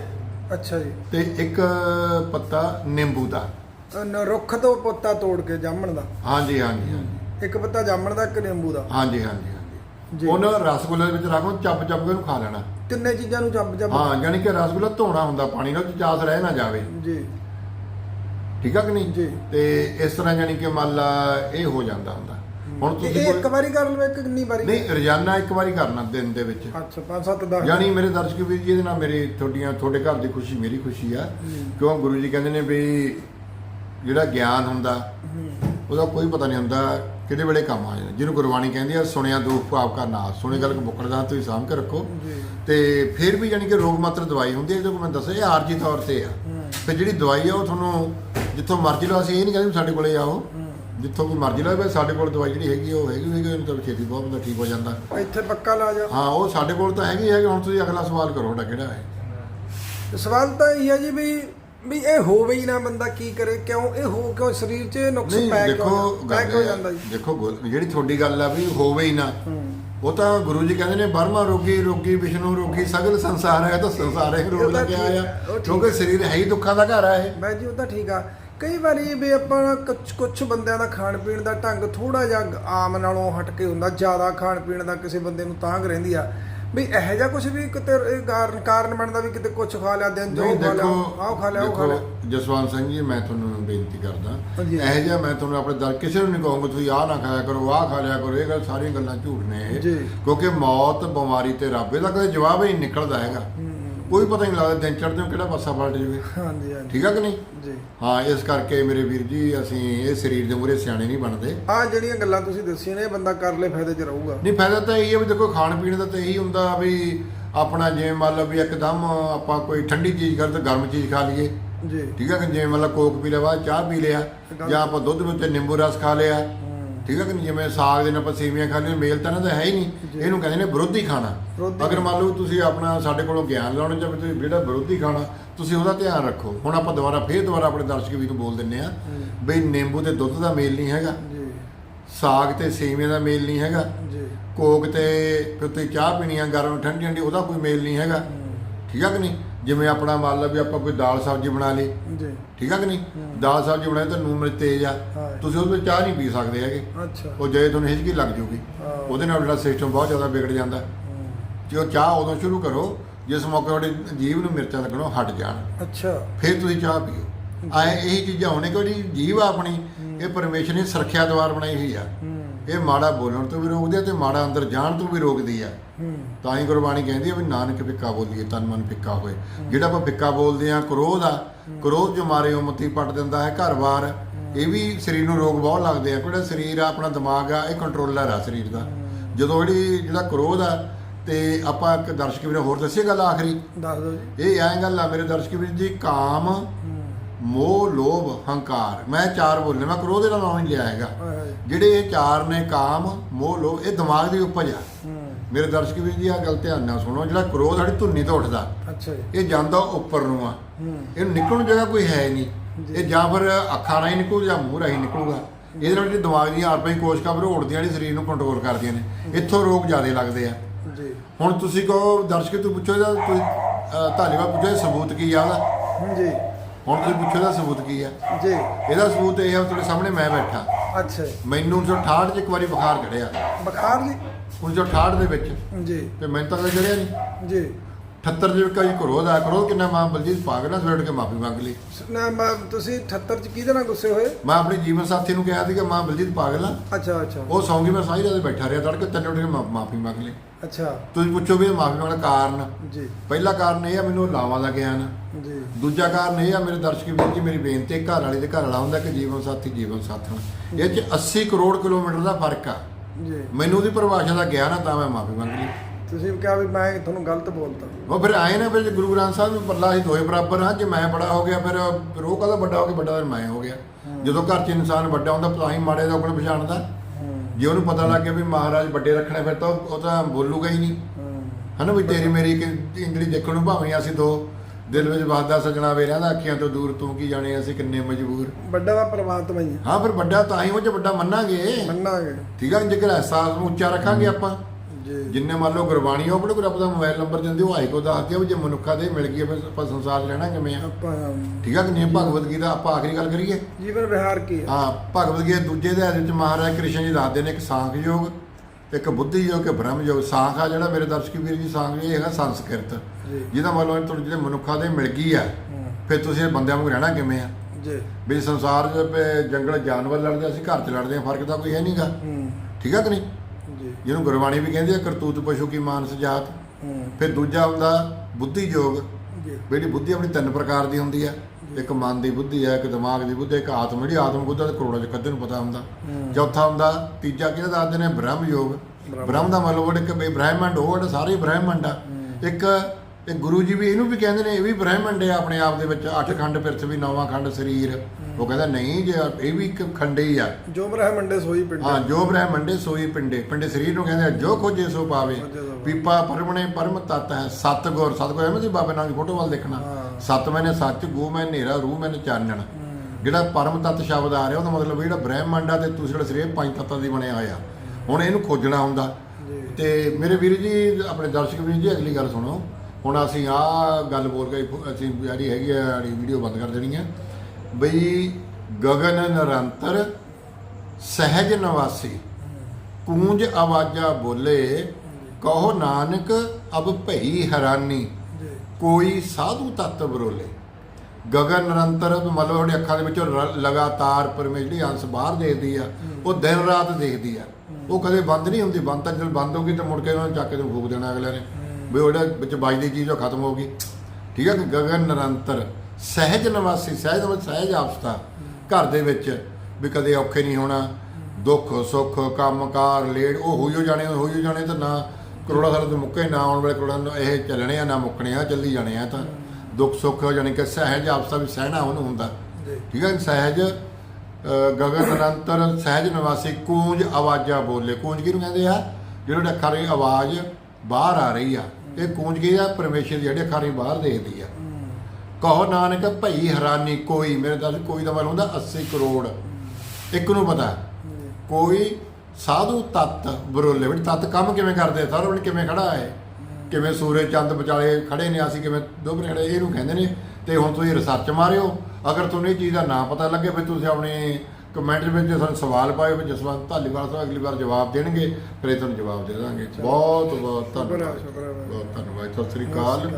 ਅੱਛਾ ਜੀ। ਤੇ ਇੱਕ ਪੱਤਾ ਨਿੰਬੂ ਦਾ। ਰੁੱਖ ਤੋਂ ਪੱਤਾ ਤੋੜ ਕੇ ਜਾਮਣ ਦਾ। ਹਾਂਜੀ ਹਾਂਜੀ ਹਾਂਜੀ। ਇੱਕ ਪੱਤਾ ਜਾਮਣ ਦਾ ਇੱਕ ਨਿੰਬੂ ਦਾ। ਹਾਂਜੀ ਹਾਂਜੀ ਹਾਂਜੀ। ਉਹਨਾਂ ਰਸਗੁੱਲੇ ਦੇ ਵਿੱਚ ਰੱਖੋ ਚੱਪ ਚੱਪ ਕੇ ਉਹਨੂੰ ਖਾ ਲੈਣਾ। ਤਿੰਨੇ ਚੀਜ਼ਾਂ ਨੂੰ ਜੱਬ ਜੱਬ ਹਾਂ ਯਾਨੀ ਕਿ ਰਸਗੁੱਲਾ ਧੋਣਾ ਹੁੰਦਾ ਪਾਣੀ ਨਾਲ ਤੇ ਚਾਸ ਰਹਿ ਨਾ ਜਾਵੇ। ਜੀ। ਠੀਕ ਆ ਕਿ ਨਹੀਂ? ਜੀ। ਤੇ ਇਸ ਤਰ੍ਹਾਂ ਯਾਨੀ ਕਿ ਮੰਨ ਲਾ ਇਹ ਹੋ ਜਾਂਦਾ ਹੁੰਦਾ। ਹੁਣ ਤੇ ਤੁਸੀਂ ਇਹ ਇੱਕ ਕੋਈ- ਵਾਰੀ ਕਰ ਲਵੇ ਕਿ ਕਿੰਨੀ ਵਾਰੀ? ਨਹੀਂ ਰੋਜ਼ਾਨਾ ਇੱਕ ਵਾਰੀ ਕਰਨਾ ਦਿਨ ਦੇ ਵਿੱਚ। ਅੱਛਾ 5 7 10 ਯਾਨੀ ਮੇਰੇ ਦਰਸ਼ਕ ਵੀਰ ਜੀ ਇਹਦੇ ਨਾਲ ਮੇਰੀ ਤੁਹਾਡੀਆਂ ਤੁਹਾਡੇ ਘਰ ਦੀ ਖੁਸ਼ੀ ਮੇਰੀ ਖੁਸ਼ੀ ਆ। ਕਿਉਂ? ਗੁਰੂ ਜੀ ਕਹਿੰਦੇ ਨੇ ਵੀ ਜਿਹੜਾ ਗਿਆਨ ਹੁੰਦਾ ਉਹਦਾ ਕੋਈ ਪਤਾ ਨਹੀਂ ਹੁੰਦਾ ਕਿਹੜੇ ਵੇਲੇ ਕੰਮ ਆ ਜਾਂਦਾ ਜਿਹਨੂੰ ਗੁਰਬਾਣੀ ਕਹਿੰਦੀ ਆ ਸੁਣਿਆ ਦੁੱਖ ਪਾਪ ਕਾ ਨਾਸ ਸੁਣੀ ਗੱਲ ਮੁੱਕਣ ਦਾ ਤੁਸੀਂ ਸਾਂਭ ਕੇ ਰੱਖੋ। ਤੇ ਫਿਰ ਵੀ ਯਾਨੀ ਕਿ ਰੋਗ ਮਾਤਰ ਦਵਾਈ ਹੁੰਦੀ ਹੈ ਜਦੋਂ ਮੈਂ ਦੱਸਿਆ ਇਹ ਆਰਜੀ ਤੌਰ ਤੇ ਆ। ਫਿਰ ਜਿਹੜੀ ਦਵਾਈ ਆ ਉਹ ਤੁਹਾਨੂੰ ਜਿੱਥੋਂ ਮਰਜ਼ੀ ਲਓ ਅਸੀਂ ਇਹ ਨਹੀਂ ਕਹਿੰਦੇ ਵੀ ਸਾਡੇ ਕੋਲੇ ਆਓ। ਜਿੱਥੋਂ ਕੋਈ ਮਰਜ਼ੀ ਲਓ ਸਾਡੇ ਕੋਲ ਦਵਾਈ ਜਿਹੜੀ ਹੈਗੀ ਉਹ ਹੈਗੀ ਹੈਗੀ ਉਹਨੂੰ ਤਾਂ ਛੇਤੀ ਬਹੁਤ ਬੰਦਾ ਠੀਕ ਹੋ ਜਾਂਦਾ। ਇੱਥੇ ਪੱਕਾ ਲਾ ਜਾ ਹਾਂ ਉਹ ਸਾਡੇ ਕੋਲ ਤਾਂ ਹੈਗੀ ਹੈਗੀ ਹੁਣ ਤੁਸੀਂ ਅਗਲਾ ਸਵਾਲ ਕਰੋ ਤੁਹਾਡਾ ਕਿਹੜਾ ਹੈ। ਤੇ ਸਵਾਲ ਤਾਂ ਇਹ ਹੈ ਜੀ ਵੀ ਵੀ ਇਹ ਹੋਵੇ ਹੀ ਨਾ ਬੰਦਾ ਕੀ ਕਰੇ ਕਿਉਂ ਇਹ ਹੋ ਕਿਉਂ ਸਰੀਰ 'ਚ ਨੁਕਸ ਨਹੀਂ ਪੈ ਦੇਖੋ ਕਿਉਂ ਜਾਂਦਾ ਜੀ? ਦੇਖੋ ਜਿਹੜੀ ਤੁਹਾਡੀ ਗੱਲ ਆ ਵੀ ਹੋਵੇ ਹੀ ਨਾ ਉਹ ਤਾਂ ਗੁਰੂ ਜੀ ਕਹਿੰਦੇ ਨੇ ਬਰਮਾ ਰੋਗੀ ਰੋਗੀ ਵਿਸ਼ਨੂੰ ਰੋਗੀ ਸਗਲ ਸੰਸਾਰ ਹੈ ਤਾਂ ਸੰਸਾਰ ਹੈ ਰੋਗ ਤਾਂ ਲੱਗਿਆ ਠੀਕ- ਆ ਉਹ ਠੀਕ ਕਿਉਂਕਿ ਸਰੀਰ ਹੈ ਹੀ ਦੁੱਖਾਂ ਦਾ ਘਰ ਆ ਇਹ। ਮੈਂ ਜੀ ਉਹ ਤਾਂ ਠੀਕ ਆ। ਕਈ ਵਾਰੀ ਵੀ ਆਪਾਂ ਕੁਝ ਕੁਝ ਬੰਦਿਆਂ ਦਾ ਖਾਣ ਪੀਣ ਦਾ ਢੰਗ ਥੋੜਾ ਜਿਹਾ ਆਮ ਨਾਲੋਂ ਹਟ ਕੇ ਹੁੰਦਾ ਜ਼ਿਆਦਾ ਖਾਣ ਪੀਣ ਦਾ ਕਿਸੇ ਬੰਦੇ ਨੂੰ ਤਾਂਗ ਰਹਿੰਦੀ ਆ। ਵੀ ਇਹੋ ਜਿਹਾ ਕੁਝ ਵੀ ਕਿਤੇ ਕਾਰਨ ਕਾਰਨ ਬਣਦਾ ਵੀ ਕਿਤੇ ਕੁਝ ਖਾ ਲਿਆ ਦਿਨ ਜੋ ਖਾ ਲਿਆ ਆਹ ਖਾ ਲਿਆ ਉਹ ਖਾ ਲਿਆ। ਜਸਵੰਤ ਸਿੰਘ ਜੀ ਮੈਂ ਤੁਹਾਨੂੰ ਬੇਨਤੀ ਕਰਦਾ। ਇਹ ਜਿਹਾ ਮੈਂ ਤੁਹਾਨੂੰ ਆਪਣੇ ਦਰ ਕਿਸੇ ਨੂੰ ਨਹੀਂ ਕਹੂੰਗਾ ਤੁਸੀਂ ਆਹ ਨਾ ਖਾਇਆ ਕਰੋ ਆਹ ਖਾ ਲਿਆ ਕਰੋ ਇਹ ਗੱਲ ਸਾਰੀਆਂ ਗੱਲਾਂ ਝੂਠ ਨੇ। ਕਿਉਂਕਿ ਮੌਤ ਬਿਮਾਰੀ ਤੇ ਰੱਬ ਇਹਦਾ ਕਦੇ ਜਵਾਬ ਹੀ ਨਿਕਲਦਾ ਹੈਗਾ। ਕੋਈ ਪਤਾ ਨਹੀਂ ਲੱਗਦਾ ਦਿਨ ਚੜ੍ਹਦੇ ਨੂੰ ਕਿਹੜਾ ਪਾਸਾ ਪਲਟ ਜਾਵੇ। ਹਾਂਜੀ ਹਾਂਜੀ। ਠੀਕ ਆ ਕਿ ਨਹੀਂ? ਜੀ। ਹਾਂ ਇਸ ਕਰਕੇ ਮੇਰੇ ਵੀਰ ਜੀ ਅਸੀਂ ਇਹ ਸਰੀਰ ਦੇ ਮੂਰੇ ਸਿਆਣੇ ਨਹੀਂ ਬਣਦੇ। ਆ ਜਿਹੜੀਆਂ ਗੱਲਾਂ ਤੁਸੀਂ ਦੱਸੀਆਂ ਨੇ ਇਹ ਬੰਦਾ ਕਰ ਲੈ ਫਾਇਦੇ 'ਚ ਰਹੂਗਾ। ਨਹੀਂ ਫਾਇਦਾ ਤਾਂ ਇਹੀ ਹੈ ਵੀ ਦੇਖੋ ਖਾਣ ਪੀਣ ਦਾ ਤਾਂ ਇਹੀ ਹੁੰਦਾ ਵੀ ਆਪਣਾ ਜਿਵੇਂ ਮੰਨ ਲਓ ਵੀ ਇੱਕਦਮ ਆਪਾਂ ਕੋਈ ਠੰਡੀ ਚੀਜ਼ ਕਰ ਤਾਂ ਗਰਮ ਚੀਜ਼ ਖਾ ਲਈਏ। ਜੀ। ਠੀਕ ਹੈ ਕਿ ਜਿਵੇਂ ਮਤਲਬ ਕੋਕ ਪੀ ਲਿਆ ਬਾਅਦ ਚਾਹ ਪੀ ਲਿਆ ਜਾਂ ਆਪਾਂ ਦੁੱਧ ਵਿੱਚ ਨਿੰਬੂ ਰਸ ਖਾ ਲਿਆ। ਠੀਕ ਹੈ ਕਿ ਨਹੀਂ? ਜਿਵੇਂ ਸਾਗ ਦੇ ਨਾਲ ਆਪਾਂ ਸੇਵੀਆਂ ਖਾ ਲਈਆਂ ਮੇਲ ਤਾਂ ਇਹਨਾਂ ਦਾ ਹੈ ਹੀ ਨਹੀਂ। ਇਹਨੂੰ ਕਹਿੰਦੇ ਨੇ ਵਿਰੋਧੀ ਖਾਣਾ। ਵਿਰੋਧੀ ਅਗਰ ਮੰਨ ਲਓ ਤੁਸੀਂ ਆਪਣਾ ਸਾਡੇ ਕੋਲੋਂ ਗਿਆਨ ਲਾਉਣਾ ਚਾਹੋ ਤੁਸੀਂ ਜਿਹੜਾ ਵਿਰੋਧੀ ਖਾਣਾ ਤੁਸੀਂ ਉਹਦਾ ਧਿਆਨ ਰੱਖੋ। ਹੁਣ ਆਪਾਂ ਦੁਬਾਰਾ ਫੇਰ ਦੁਬਾਰਾ ਆਪਣੇ ਦਰਸ਼ਕ ਵੀ ਨੂੰ ਬੋਲ ਦਿੰਨੇ ਆ ਬਈ ਨਿੰਬੂ ਤੇ ਦੁੱਧ ਦਾ ਮੇਲ ਨਹੀਂ ਹੈਗਾ। ਜੀ। ਸਾਗ ਤੇ ਸੇਵੀਆਂ ਦਾ ਮੇਲ ਨਹੀਂ ਹੈਗਾ। ਜੀ। ਕੋਕ ਤੇ ਫਿਰ ਤੁਸੀਂ ਚਾਹ ਪੀਣੀ ਆ ਗਰਮ ਠੰਡੀ ਠੰਡੀ ਉਹਦਾ ਕੋਈ ਮੇਲ ਨਹੀਂ ਹੈਗਾ। ਠੀਕ ਆ ਕਿ ਨਹੀਂ? ਜਿਵੇਂ ਆਪਣਾ ਮੰਨ ਲਓ ਵੀ ਆਪਾਂ ਕੋਈ ਦਾਲ ਸਬਜ਼ੀ ਬਣਾ ਲਈ। ਜੀ। ਠੀਕ ਆ ਕਿ ਨਹੀਂ? ਦਾਲ ਸਬਜ਼ੀ ਬਣਾਈ ਤਾਂ ਨੂਨ ਮਿਰਚ ਤੇਜ਼ ਆ। ਤੁਸੀਂ ਉਹਦੇ ਵਿੱਚ ਚਾਹ ਨਹੀਂ ਪੀ ਸਕਦੇ ਹੈਗੇ। ਅੱਛਾ। ਉਹ ਜੇ ਤੁਹਾਨੂੰ ਹਿਚਕੀ ਲੱਗ ਜੂਗੀ। ਉਹਦੇ ਨਾਲ ਜਿਹੜਾ ਸਿਸਟਮ ਬਹੁਤ ਜ਼ਿਆਦਾ ਵਿਗੜ ਜਾਂਦਾ। ਜੇ ਉਹ ਚਾਹ ਉਦੋਂ ਸ਼ੁਰੂ ਕਰੋ ਜਿਸ ਮੌਕੇ ਤੁਹਾਡੀ ਜੀਭ ਨੂੰ ਮਿਰਚਾਂ ਲੱਗਣੋਂ ਹਟ ਜਾਣ। ਅੱਛਾ। ਫਿਰ ਤੁਸੀਂ ਚਾਹ ਪੀਓ। ਆਏ ਇਹੀ ਚੀਜ਼ਾਂ ਹੋਣੇ ਕਿ ਜਿਹੜੀ ਜੀਭ ਆ ਆਪਣੀ। ਇਹ ਪਰਮੇਸ਼ਰ ਨੇ ਸੁਰੱਖਿਆ ਦੁਆਰ ਬਣਾਈ ਹੋਈ ਆ। ਇਹ ਮਾੜਾ ਬੋਲਣ ਤੋਂ ਵੀ ਰੋਕਦੀ ਆ ਤੇ ਮਾੜਾ ਅੰਦਰ ਜਾਣ ਤੋਂ ਵੀ ਰੋਕਦੀ ਆ। ਹੂੰ। ਤਾਂ ਹੀ ਗੁਰਬਾਣੀ ਕਹਿੰਦੀ ਆ ਵੀ ਨਾਨਕ ਫਿੱਕਾ ਬੋਲੀਏ ਤਨ ਮਨ ਫਿੱਕਾ ਹੋਏ। ਜਿਹੜਾ ਆਪਾਂ ਫਿੱਕਾ ਬੋਲਦੇ ਆ ਕ੍ਰੋਧ ਆ ਕ੍ਰੋਧ ਜੋ ਮਾਰੇ ਉਮਤੀ ਪੱਟ ਦਿੰਦਾ ਹੈ ਘਰ-ਬਾਰ ਇਹ ਵੀ ਸਰੀਰ ਨੂੰ ਰੋਗ ਬਹੁਤ ਲੱਗਦੇ ਆ ਕਿਹੜਾ ਸਰੀਰ ਆ ਆਪਣਾ ਦਿਮਾਗ ਆ ਇਹ ਕੰਟਰੋਲਰ ਆ ਸਰੀਰ ਦਾ। ਜਦੋਂ ਜਿਹੜੀ ਜਿਹੜਾ ਕ੍ਰੋਧ ਆ ਤੇ ਆਪਾਂ ਇੱਕ ਦਰਸ਼ਕ ਵੀਰ ਹੋਰ ਦੱਸੀਏ ਗੱਲ ਆਖਰੀ। ਦੱਸ ਦਿਓ ਜੀ। ਇਹ ਐਂ ਗੱਲ ਆ ਮੇਰੇ ਦਰਸ਼ਕ ਵੀਰ ਜੀ ਕਾਮ ਮੋਹ ਲੋਭ ਹੰਕਾਰ। ਮੈਂ ਚਾਰ ਬੋਲਨੇ ਮੈਂ ਕ੍ਰੋਧ ਦਾ ਨਾਮ ਨਹੀਂ ਲਿਆ ਹੈਗਾ। ਜਿਹੜੇ ਇਹ ਚਾਰ ਨੇ ਕਾਮ ਮੋਹ ਲੋਭ ਇਹ ਦਿਮਾਗ ਦੀ ਉਪਜ ਆ। ਮੇਰੇ ਦਰਸ਼ਕ ਵੀਰ ਜੀ ਆ ਗੱਲ ਧਿਆਨ ਨਾਲ ਸੁਣੋ ਜਿਹੜਾ ਕ੍ਰੋਧ ਸਾਡੀ ਧੁੰਨੀ ਤੋਂ ਉੱਠਦਾ ਅੱਛਾ ਜੀ। ਇਹ ਜਾਂਦਾ ਉੱਪਰ ਨੂੰ ਆ। ਇਹਨੂੰ ਨਿਕਲਣ ਜਗ੍ਹਾ ਕੋਈ ਹੈ ਨਹੀਂ। ਇਹ ਜਾਂ ਫਿਰ ਅੱਖਾਂ ਰਾਹੀਂ ਨਿਕਲੂ ਜਾਂ ਮੂੰਹ ਰਾਹੀਂ ਨਿਕਲੂਗਾ। ਇਹਦੇ ਨਾਲ ਜਿਹੜੀ ਦਿਮਾਗ ਦੀਆਂ ਆਰਪਾਂ ਕੋਸ਼ਕਾਂ ਭਰੋੜਦੀਆਂ ਜਿਹੜੀ ਸਰੀਰ ਨੂੰ ਕੰਟਰੋਲ ਕਰਦੀਆਂ ਨੇ। ਇੱਥੋਂ ਰੋਗ ਜ਼ਿਆਦਾ ਲੱਗਦੇ ਆ। ਜੀ। ਹੁਣ ਤੁਸੀਂ ਕਹੋ ਦਰਸ਼ਕ ਤੂੰ ਪੁੱਛੋ ਇਹਦਾ ਤੁਸੀਂ ਧਾਲੀਵਾਲ ਪੁੱਛੋ ਸਬੂਤ ਕੀ ਆ ਉਹਦਾ? ਜੀ। ਹੁਣ ਤੁਸੀਂ ਪੁੱਛੋ ਇਹਦਾ ਸਬੂਤ ਕੀ ਆ? ਜੀ। ਇਹਦਾ ਸਬੂਤ ਇਹ ਆ ਤੁਹਾਡੇ ਸਾਹਮਣੇ ਮੈਂ ਬੈਠਾ। ਅੱਛਾ ਮੈਨੂੰ 1968 ਚ ਇੱਕ ਵਾਰੀ ਬੁਖਾਰ ਚੜਿਆ ਬੁਖਾਰ ਜੀ? 1968 ਦੇ ਵਿੱਚ। ਜੀ। ਤੇ ਮੈਨੂੰ ਤਾਂ ਕਦੇ ਚੜਿਆ ਨਹੀਂ। ਜੀ। 78 ਦੇ ਵਿੱਚ ਕਰੋਧ ਆ ਕਰੋਧ ਕਿੰਨਾ ਮਾਂ ਬਲਜੀਤ ਪਾਗਲ ਨਾਲ ਸਵੇੜ ਕੇ ਮਾਫੀ ਮੰਗ ਲਈ। ਨਾ ਮੈਂ ਤੁਸੀਂ 78 ਚ ਕਿਹਦੇ ਨਾਲ ਗੁੱਸੇ ਹੋਏ? ਮੈਂ ਆਪਣੇ ਜੀਵਨ ਸਾਥੀ ਨੂੰ ਕਿਹਾ ਸੀ ਕਿ ਮਾਂ ਬਲਜੀਤ ਪਾਗਲ ਆ। ਅੱਛਾ ਅੱਛਾ। ਉਹ ਸੌਂਗੀ ਮੈਂ ਸਾਰੀ ਰਾਤ ਬੈਠਾ ਰਿਹਾ। ਤੜਕੇ ਤਿੰਨ ਉੱਠ ਕੇ ਮਾਫੀ ਮੰਗ ਲਈ। ਅੱਛਾ। ਤੁਸੀਂ ਪੁੱਛੋ ਵੀ ਮਾਫੀ ਮੰਗਣ ਦਾ ਕਾਰਨ। ਜੀ। ਪਹਿਲਾ ਕਾਰਨ ਇਹ ਆ ਮੈਨੂੰ ਲਾਵਾਂ ਦਾ ਗਿਆਨ। ਜੀ। ਦੂਜਾ ਕਾਰਨ ਇਹ ਆ ਮੇਰੇ ਦਰਸ਼ਕ ਵੀਰ ਜੀ ਮੇਰੀ ਬੇਨਤੀ ਹੈ, ਘਰ ਵਾਲੇ ਦੇ ਘਰ ਵਾਲਾ ਹੁੰਦਾ ਕਿ ਜੀਵਨ ਸਾਥੀ ਜੀਵਨ ਸਾਥਣ। ਇਹ ਚ 80 ਕਰੋੜ ਕਿਲੋਮੀਟਰ ਦਾ ਫ਼ਰਕ ਆ। ਜੀ। ਮੈਨੂੰ ਉਹਦੀ ਪਰਿਭਾਸ਼ਾ ਦਾ ਗਿਆਨ ਆ ਤਾਂ ਮੈਂ ਮਾਫੀ ਮੰਗ ਲਈ। ਤੁਸੀਂ ਕਿਹਾ ਵੀ ਮੈਂ ਤੁਹਾਨੂੰ ਗਲਤ ਬੋਲਤਾ। ਉਹ ਫਿਰ ਆਏ ਨਾ ਫਿਰ ਗੁਰੂ ਗ੍ਰੰਥ ਸਾਹਿਬ ਨੂੰ ਪੱਲਾ ਹੀ ਦੋਏ ਬਰਾਬਰ ਆ ਜੇ ਮੈਂ ਬੜਾ ਹੋ ਗਿਆ ਫਿਰ ਫਿਰ ਉਹ ਕਹਦਾ ਵੱਡਾ ਹੋ ਕੇ ਵੱਡਾ ਫਿਰ ਮੈਂ ਹੋ ਗਿਆ। ਜਦੋਂ ਘਰ 'ਚ ਇਨਸਾਨ ਵੱਡਾ ਹੁੰਦਾ ਤਾਂ ਹੀ ਮਾੜੇ ਦਾ ਕੋਲ ਪਛਾਣਦਾ। ਜੇ ਉਹਨੂੰ ਪਤਾ ਲੱਗ ਗਿਆ ਵੀ ਮਹਾਰਾਜ ਵੱਡੇ ਰੱਖਣੇ ਫਿਰ ਤਾਂ ਉਹ ਤਾਂ ਬੋਲੂਗਾ ਹੀ ਨਹੀਂ। ਹਨਾ ਵੀ ਤੇਰੀ ਮੇਰੀ ਇੱਕ ਇੰਦਰੀ ਦੇਖਣ ਨੂੰ ਭਾਵੇਂ ਅਸੀਂ ਦੋ ਦਿਲ ਵਿੱਚ ਵਸਦਾ ਸਜਣਾ ਵੇ ਰਹਿੰਦਾ ਅੱਖੀਆਂ ਤੋਂ ਦੂਰ ਤੂੰ ਕੀ ਜਾਣੇ ਅਸੀਂ ਕਿੰਨੇ ਮਜਬੂਰ। ਵੱਡਾ ਵਾ ਪਰਮਾਤਮਾ ਹੀ ਹੈ। ਫਿਰ ਵੱਡਾ ਤਾਂ ਹੀ ਉਹ ਜੇ ਵੱਡਾ ਮੰਨਾਂਗੇ। ਮੰਨਾਂਗੇ। ਠੀਕ ਆ ਜੇਕਰ ਅਹਿਸਾਸ ਨੂੰ ਉੱਚਾ ਰੱਖਾਂਗੇ ਆਪਾਂ। ਜਿੰਨੇ ਮੰਨ ਲਓ ਗੁਰਬਾਣੀ ਆ, ਉਹ ਕੋਲ ਰੱਬ ਦਾ ਮੋਬਾਈਲ ਨੰਬਰ ਦਿੰਦੇ ਉਹ ਆਈ ਕੋ ਦੱਸਦੇ ਆ ਵੀ ਜੇ ਮਨੁੱਖਾ ਦੇ ਮਿਲ ਗਈ ਆ, ਫਿਰ ਆਪਾਂ ਸੰਸਾਰ 'ਚ ਰਹਿਣਾ ਕਿਵੇਂ ਆ? ਆਪਾਂ ਠੀਕ ਆ ਕਿ ਨਹੀਂ? ਭਗਵਦ ਗੀਤਾ ਆਪਾਂ ਆਖਰੀ ਗੱਲ ਕਰੀਏ। ਜੀਵਨ ਵਿਹਾਰ ਕੀ ਹੈ ਹਾਂ ਭਗਵਦ ਗੀਤਾ ਦੂਜੇ ਅਧਿਆਇ ਵਿੱਚ ਮਹਾਰਾਜ ਕ੍ਰਿਸ਼ਨ ਜੀ ਦੱਸਦੇ ਨੇ ਇੱਕ ਸਾਂਖ ਯੋਗ ਇੱਕ ਬੁੱਧੀ ਯੋਗ ਇੱਕ ਬ੍ਰਹਮ ਯੋਗ ਸਾਂਖ ਆ ਜਿਹੜਾ ਮੇਰੇ ਦਰਸ਼ਕ ਵੀਰ ਜੀ ਸਾਂਖ ਇਹ ਹੈਗਾ ਸੰਸਕ੍ਰਿਤ। ਜਿਹਦਾ ਮਤਲਬ ਤੁਹਾਨੂੰ ਜਿਹੜੇ ਮਨੁੱਖਾਂ ਦੇ ਮਿਲ ਗਈ ਆ ਫਿਰ ਤੁਸੀਂ ਬੰਦਿਆਂ ਵਾਂਗ ਰਹਿਣਾ ਕਿਵੇਂ ਆ? ਜੀ। ਵੀ ਸੰਸਾਰ ਪੇ- ਜੰਗਲ ਜਾਨਵਰ ਲੜਦੇ ਅਸੀਂ ਘਰ 'ਚ ਲੜਦੇ ਆ ਫ਼ਰਕ ਤਾਂ ਕੋਈ ਹੈ ਨਹੀਂਗਾ ਠੀਕ ਆ ਕਿ ਨਹੀਂ? ਜਿਹਨੂੰ ਗੁਰਬਾਣੀ ਵੀ ਕਹਿੰਦੀ ਆ ਕਰਤੂਤ ਪਸ਼ੂ ਕੀ ਮਾਨਸ ਜਾਤ। ਹੂੰ। ਫਿਰ ਦੂਜਾ ਹੁੰਦਾ ਬੁੱਧੀ ਯੋਗ ਜਿਹੜੀ ਬੁੱਧੀ ਆਪਣੀ ਤਿੰਨ ਪ੍ਰਕਾਰ ਦੀ ਹੁੰਦੀ ਆ। ਇੱਕ ਮਨ ਦੀ ਬੁੱਧੀ ਆ ਇੱਕ ਦਿਮਾਗ ਦੀ ਬੁੱਧੀ ਇੱਕ ਆਤਮ ਜਿਹੜੀ ਆਤਮ ਬੁੱਧੀ ਦਾ ਕਰੋੜਾਂ ਚ ਕੱਦੇ ਨੂੰ ਪਤਾ ਹੁੰਦਾ। ਹੂੰ। ਚੌਥਾ ਹੁੰਦਾ ਤੀਜਾ ਕਿਹਦਾ ਦੱਸਦੇ ਨੇ? ਬ੍ਰਹਮ। ਯੋਗ ਬ੍ਰਹਮ। ਦਾ ਮਤਲਬ ਉਹ ਇੱਕ ਬ੍ਰਹਿਮੰਡ ਉਹ ਸਾਰੇ ਹੀ ਬ੍ਰਹਿਮੰਡ ਆ। ਇੱਕ ਇਹ ਗੁਰੂ ਜੀ ਵੀ ਇਹਨੂੰ ਵੀ ਕਹਿੰਦੇ ਨੇ ਇਹ ਵੀ ਬ੍ਰਹਿਮੰਡ ਆ ਆਪਣੇ ਆਪ ਦੇ ਵਿੱਚ ਅੱਠ ਖੰਡ ਪ੍ਰਿਥਵੀ ਨੌਵਾਂ ਖੰਡ ਸਰੀਰ। ਉਹ ਕਹਿੰਦਾ ਨਹੀਂ ਜੇ ਇਹ ਵੀ ਇੱਕ ਖੰਡ ਹੀ ਆ। ਜੋ ਮਰਹਿ ਮੰਡੇ ਸੋਈ ਪਿੰਡ। ਹਾਂ ਜੋ ਬ੍ਰਹਿਮੰਡੇ ਸੋਈ ਪਿੰਡੇ। ਪਿੰਡੇ ਸਰੀਰ ਨੂੰ ਕਹਿੰਦੇ ਜੋ ਖੋਜੇ ਸੋ ਪਾਵੇ। ਪੀਪਾ ਪਰਮਣੇ ਪਰਮ ਤਤ ਹੈ ਸਤ ਗੁਰ ਸਤ ਗੁਰ ਐਵੇਂ ਸੀ ਬਾਬੇ ਦੀ ਫੋਟੋ ਵੱਲ ਦੇਖਣਾ। ਹਾਂ। ਸਤ ਮੈਨੇ ਸੱਚ ਗੂ ਮੈਂ ਹਨੇਰਾ ਰੂਹ ਮੈਨੇ ਚਾਨਣ। ਜਿਹੜਾ ਪਰਮ ਤਤ ਸ਼ਬਦ ਆ ਰਿਹਾ ਉਹਦਾ ਮਤਲਬ ਜਿਹੜਾ ਬ੍ਰਹਿਮੰਡ ਆ ਤੇ ਤੁਸੀਂ ਜਿਹੜਾ ਸਰੀਰ ਪੰਜ ਤੱਤਾਂ ਦੀ ਬਣਿਆ ਹੋਇਆ। ਹੁਣ ਇਹਨੂੰ ਖੋਜਣਾ ਹੁੰਦਾ। ਤੇ ਮੇਰੇ ਵੀਰ ਜੀ ਆਪਣੇ ਦਰਸ਼ਕ ਵੀਰ ਜੀ ਅਗਲੀ ਗੱਲ ਸੁਣੋ। ਹੁਣ ਅਸੀਂ ਆ ਗੱਲ ਬੋਲ ਕੇ ਅਸੀਂ ਜਿਹੜੀ ਹੈਗੀ ਆ ਜਿਹੜੀ ਵੀਡੀਓ ਬੰਦ ਕਰ ਦੇਣੀ ਆ। ਬਈ ਗਗਨ ਨਿਰੰਤਰ ਸਹਿਜ ਨਿਵਾਸੀ ਕੂੰਜ ਆਵਾਜ਼ਾਂ ਬੋਲੇ ਕਹੋ ਨਾਨਕ ਅਬ ਭਈ ਹੈਰਾਨੀ ਕੋਈ ਸਾਧੂ ਤਤ ਬਰੋਲੇ। ਗਗਨ ਨਿਰੰਤਰ ਮਤਲਬ ਤੁਹਾਡੀ ਅੱਖਾਂ ਦੇ ਵਿੱਚੋਂ ਲਗਾਤਾਰ ਪਰਮੇਸ਼ਰ ਜਿਹੜੀ ਅੰਸ਼ ਬਾਹਰ ਦੇਖਦੀ ਆ ਉਹ ਦਿਨ ਰਾਤ ਦੇਖਦੀ ਆ। ਉਹ ਕਦੇ ਬੰਦ ਨਹੀਂ ਹੁੰਦੀ ਬੰਦ ਤਾਂ ਜਦੋਂ ਬੰਦ ਹੋਗੀ ਤਾਂ ਮੁੜ ਕੇ ਉਹਨਾਂ ਨੂੰ ਚੱਕ ਕੇ ਫੂਕ ਦੇਣਾ ਅਗਲੇ ਨੇ। ਵੀ ਉਹਦੇ ਵਿੱਚ ਵੱਜਦੀ ਚੀਜ਼ ਉਹ ਖਤਮ ਹੋ ਗਈ। ਠੀਕ ਹੈ ਕਿ ਗਗਨ ਨਿਰੰਤਰ, ਸਹਿਜ ਨਿਵਾਸੀ, ਸਹਿਜ ਵਿੱਚ ਸਹਿਜ ਆਪਸਤਾ ਘਰ ਦੇ ਵਿੱਚ ਵੀ ਕਦੇ ਔਖੇ ਨਹੀਂ ਹੋਣਾ। ਦੁੱਖ, ਸੁੱਖ ਕੰਮਕਾਰ ਲੇੜ ਉਹ ਹੋਈ ਹੋ ਜਾਣੇ ਹੋਈ ਹੋ ਜਾਣੇ ਤਾਂ ਨਾ ਕਰੋੜਾ ਸਾਲ ਤੋਂ ਮੁੱਕੇ, ਨਾ ਆਉਣ ਵਾਲੇ ਕਰੋੜਾਂ ਨੂੰ ਇਹ ਚੱਲਣੇ ਆ, ਨਾ ਮੁੱਕਣੇ ਆ, ਚੱਲੀ ਜਾਣੇ ਆ ਤਾਂ। ਦੁੱਖ, ਸੁੱਖ ਜਾਣੀ ਕਿ ਸਹਿਜ ਆਪਸਾ ਵੀ ਸਹਿਣਾ ਉਹਨੂੰ ਹੁੰਦਾ। ਠੀਕ ਹੈ, ਸਹਿਜ ਗਗਨ ਨਿਰੰਤਰ, ਸਹਿਜ ਨਿਵਾਸੀ, ਕੂੰਜ ਆਵਾਜ਼ਾਂ ਬੋਲੇ। ਕੂੰਜ ਕਿਹਨੂੰ ਕਹਿੰਦੇ ਆ? ਜਿਹੜੇ ਅੱਖਾਂ ਦੀ ਆਵਾਜ਼ ਬਾਹਰ ਆ ਰਹੀ ਆ। ਇਹ ਕੂੰਜ ਕੀ ਆ, ਪਰਮੇਸ਼ਰ ਦੀ ਜਿਹੜੀ ਅੱਖਾਂ ਬਾਹਰ ਦੇਖਦੀ ਆ। ਕਹੋ ਨਾਨਕ, ਭਈ ਹੈਰਾਨੀ ਕੋਈ, ਮੇਰੇ ਦੱਸ ਕੋਈ ਦਾ ਮਤਲਬ ਹੁੰਦਾ 80 ਕਰੋੜ। ਇੱਕ ਨੂੰ ਪਤਾ ਕੋਈ ਸਾਧੂ ਤਤ, ਬਰੋਲੇ ਵੀ ਤਤ ਕੰਮ ਕਿਵੇਂ ਕਰਦੇ ਸਾਰਾ ਬਣ ਕਿਵੇਂ ਖੜਾ ਹੈ? ਕਿਵੇਂ ਸੂਰਜ, ਚੰਦ, ਵਿਚਾਲੇ ਖੜੇ ਨੇ, ਅਸੀਂ ਕਿਵੇਂ ਦੋਵੇਂ ਖੜੇ? ਇਹਨੂੰ ਕਹਿੰਦੇ ਨੇ, ਤੇ ਹੁਣ ਤੁਸੀਂ ਰਿਸਰਚ ਮਾਰਿਓ। ਅਗਰ ਤੁਹਾਨੂੰ ਇਹ ਚੀਜ਼ ਦਾ ਨਾਂ ਪਤਾ ਲੱਗੇ, ਫਿਰ ਤੁਸੀਂ ਆਪਣੇ ਕਮੈਂਟ ਵਿੱਚ ਸਾਨੂੰ ਸਵਾਲ ਪਾਇਓ ਵੀ ਜਸਵੰਤ ਧਾਲੀਵਾਲ ਸਾਹਿਬ ਅਗਲੀ ਵਾਰ ਜਵਾਬ ਦੇਣਗੇ ਫਿਰ ਇਹ ਤੁਹਾਨੂੰ ਜਵਾਬ ਦੇ ਦਾਂਗੇ ਬਹੁਤ ਬਹੁਤ ਧੰਨਵਾਦ। ਬਹੁਤ ਧੰਨਵਾਦ ਸਤਿ ਸ੍ਰੀ ਅਕਾਲ ਜੀ।